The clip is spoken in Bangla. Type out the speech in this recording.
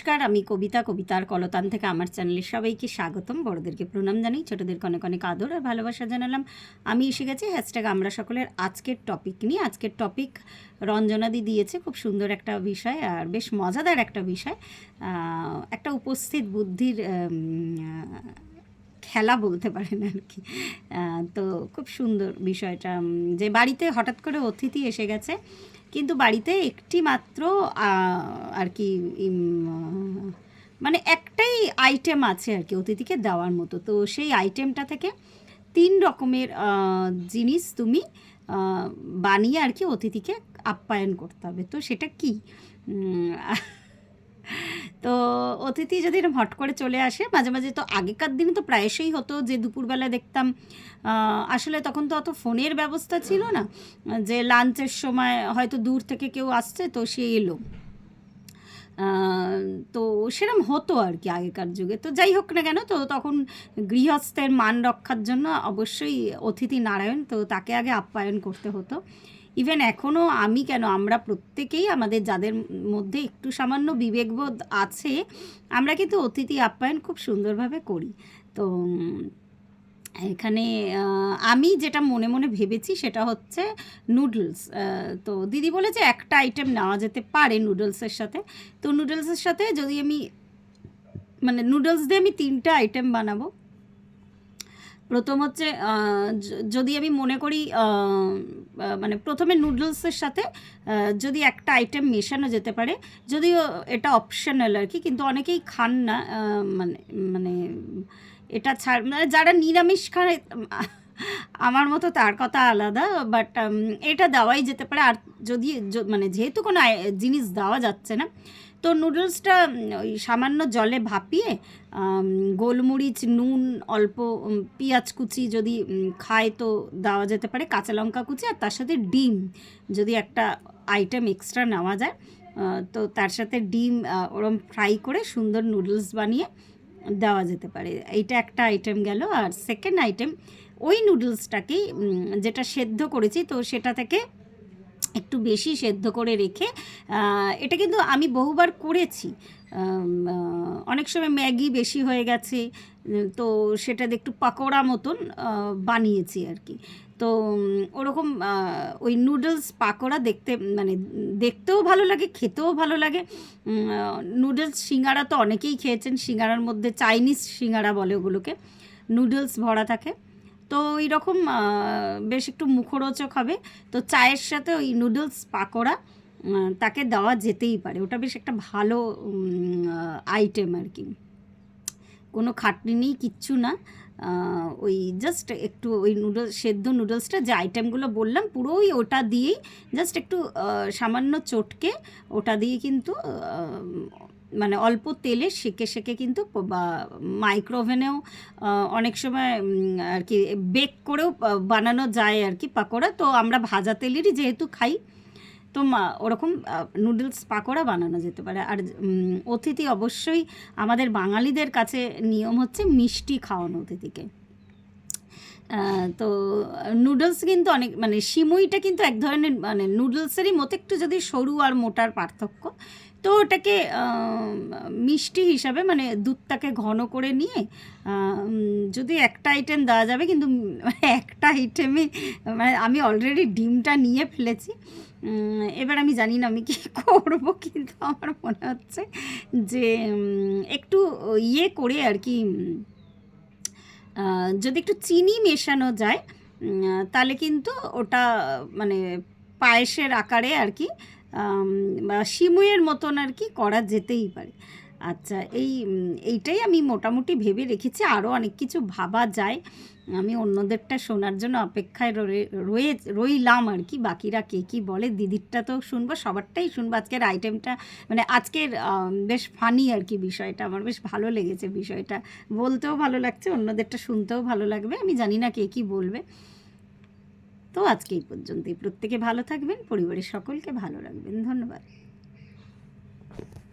নমস্কার, আমি কবিতা, কবিতার কলতান থেকে আমার চ্যানেলে সবাইকে স্বাগতম। বড়দেরকে প্রণাম জানাই ছোটদেরকে অনেক অনেক আদর আর ভালোবাসা জানালাম। আমি এসে গেছি হ্যাশট্যাগ আমরা সকলের আজকের টপিক নিয়ে। আজকের টপিক রঞ্জনাদি দিয়েছে, খুব সুন্দর একটা বিষয় আর বেশ মজাদার একটা বিষয়। একটা উপস্থিত বুদ্ধির খেলা বলতে পারেন আর কি। তো খুব সুন্দর বিষয়টা যে বাড়িতে হঠাৎ করে অতিথি এসে গেছে কিন্তু বাড়িতে একটি মাত্র আর কি মানে একটাই আইটেম আছে আর কি অতিথিকে দেওয়ার মতো। তো সেই আইটেমটা থেকে তিন রকমের জিনিস তুমি বানিয়ে আর কি অতিথিকে আপ্যায়ন করতে হবে। তো সেটা কি? অতিথি যদি এরকম হট করে চলে আসে, মাঝে মাঝে তো আগেকার দিনে তো প্রায়শই হতো যে দুপুরবেলা দেখতাম আসলে তখন তো অত ফোনের ব্যবস্থা ছিল না, যে লাঞ্চের সময় হয়তো দূর থেকে কেউ আসছে তো সে এলো। তো সেরম হতো আর কি আগেকার যুগে। তো যাই হোক না কেন, তো তখন গৃহস্থের মান রক্ষার জন্য অবশ্যই অতিথি নারায়ণ, তো তাকে আগে আপ্যায়ন করতে হতো। ইভেন এখনও আমি কেন, আমরা প্রত্যেকেই আমাদের যাদের মধ্যে একটু সামান্য বিবেকবোধ আছে, আমরা কিন্তু অতিথি আপ্যায়ন খুব সুন্দরভাবে করি। তো এখানে আমি যেটা মনে মনে ভেবেছি সেটা হচ্ছে নুডলস। তো দিদি বলেছে একটা আইটেম নেওয়া যেতে পারে নুডলসের সাথে। তো নুডলসের সাথে যদি আমি মানে নুডলস দিয়ে আমি তিনটা আইটেম বানাবো প্রথম হচ্ছে যদি আমি মনে করি মানে প্রথমে নুডলসের সাথে যদি একটা আইটেম মেশানো যেতে পারে, যদিও এটা অপশনাল আর কি, কিন্তু অনেকেই খান না মানে মানে এটা ছাড় মানে যারা নিরামিষ খায়, আমার মতো তার কথা আলাদা বাট এটা দেওয়াই যেতে পারে। আর যদি মানে যেহেতু কোনো জিনিস দেওয়া যাচ্ছে না তো নুডলসটা ওই সামান্য জলে ভাপিয়ে গোলমরিচ, নুন, অল্প পেঁয়াজ কুচি যদি খায় তো দেওয়া যেতে পারে। কাঁচা লঙ্কা কুচি আর তার সাথে ডিম যদি একটা আইটেম এক্সট্রা নেওয়া যায় তো তার সাথে ডিম ওরম ফ্রাই করে সুন্দর নুডলস বানিয়ে দেওয়া যেতে পারে। এইটা একটা আইটেম গেল। আর সেকেন্ড আইটেম ওই নুডলসটাকেই যেটা সেদ্ধ করেছি, তো সেটা থেকে একটু বেশি সেদ্ধ করে রেখে এটা কিন্তু আমি বহুবার করেছি। অনেক সময় ম্যাগি বেশি হয়ে গেছে, তো সেটা একটু পাকোড়া মতন বানিয়েছি আর কি। তো ওরকম ওই নুডলস পাকোড়া দেখতে মানে দেখতেও ভালো লাগে, খেতেও ভালো লাগে। নুডলস সিঙ্গারা তো অনেকেই খেয়েছেন, সিঙ্গারার মধ্যে চাইনিজ সিঙ্গারা বলে ওগুলোকে। নুডলস ভরা থাকে। তো ওই রকম বেশ একটু মুখরোচক হবে। তো চায়ের সাথে ওই নুডলস পাকোড়া তাকে দেওয়া যেতেই পারে। ওটা বেশ একটা ভালো আইটেম আর কি। কোনো খাটনি নেই, কিচ্ছু না। ওই জাস্ট একটু ওই নুডলস সেদ্ধ নুডলসটা, যে আইটেমগুলো বললাম পুরোই ওটা দিয়েই জাস্ট একটু সামান্য চটকে ওটা দিয়ে কিন্তু মানে অল্প তেলে সেকে সেকে কিন্তু মাইক্রোওভেনেও অনেক সময় আর কি বেক করেও বানানো যায় আর কি পাকোড়া। তো আমরা ভাজা তেলেরই যেহেতু খাই, তো ওরকম নুডলস পাকোড়া বানানো যেতে পারে। আর অতিথি অবশ্যই আমাদের বাঙালিদের কাছে নিয়ম হচ্ছে মিষ্টি খাওয়ানো অতিথিকে। তো নুডলস কিন্তু অনেক মানে সিমুইটা কিন্তু এক ধরনের মানে নুডলসেরই মতো একটু যদি সরু আর মোটার পার্থক্য তো ওটাকে মিষ্টি হিসাবে মানে দুধটাকে ঘন করে নিয়ে যদি একটা আইটেম দেওয়া যাবে কিন্তু উম, একটা আইটেমে মানে আমি অলরেডি ডিমটা নিয়ে ফেলেছি। এবার আমি জানি না আমি কি করব কিন্তু আমার মনে হচ্ছে যে একটু ইয়ে করে আর কি যদি একটু চিনি মেশানো যায় তাহলে কিন্তু ওটা মানে পায়েসের আকারে আর কি বা সিমুয়ের মতন আর কি করা যেতেই পারে। আচ্ছা এই এইটাই আমি মোটামুটি ভেবে রেখেছি। আরও অনেক কিছু ভাবা যায়। আমি অন্যদেরটা শোনার জন্য অপেক্ষায় রয়ে রইলাম আর কি। বাকিরা কে কী বলে, দিদিরটা তো শুনব, সবারটাই শুনব। আজকের আইটেমটা মানে আজকের বেশ ফানি আর কি বিষয়টা। আমার বেশ ভালো লেগেছে বিষয়টা। বলতেও ভালো লাগছে, অন্যদেরটা শুনতেও ভালো লাগবে। আমি জানি না কে কী বলবে। তো আজকে এই পর্যন্তই। প্রত্যেকে ভালো থাকবেন, পরিবারের সকলকে ভালো রাখবেন। ধন্যবাদ।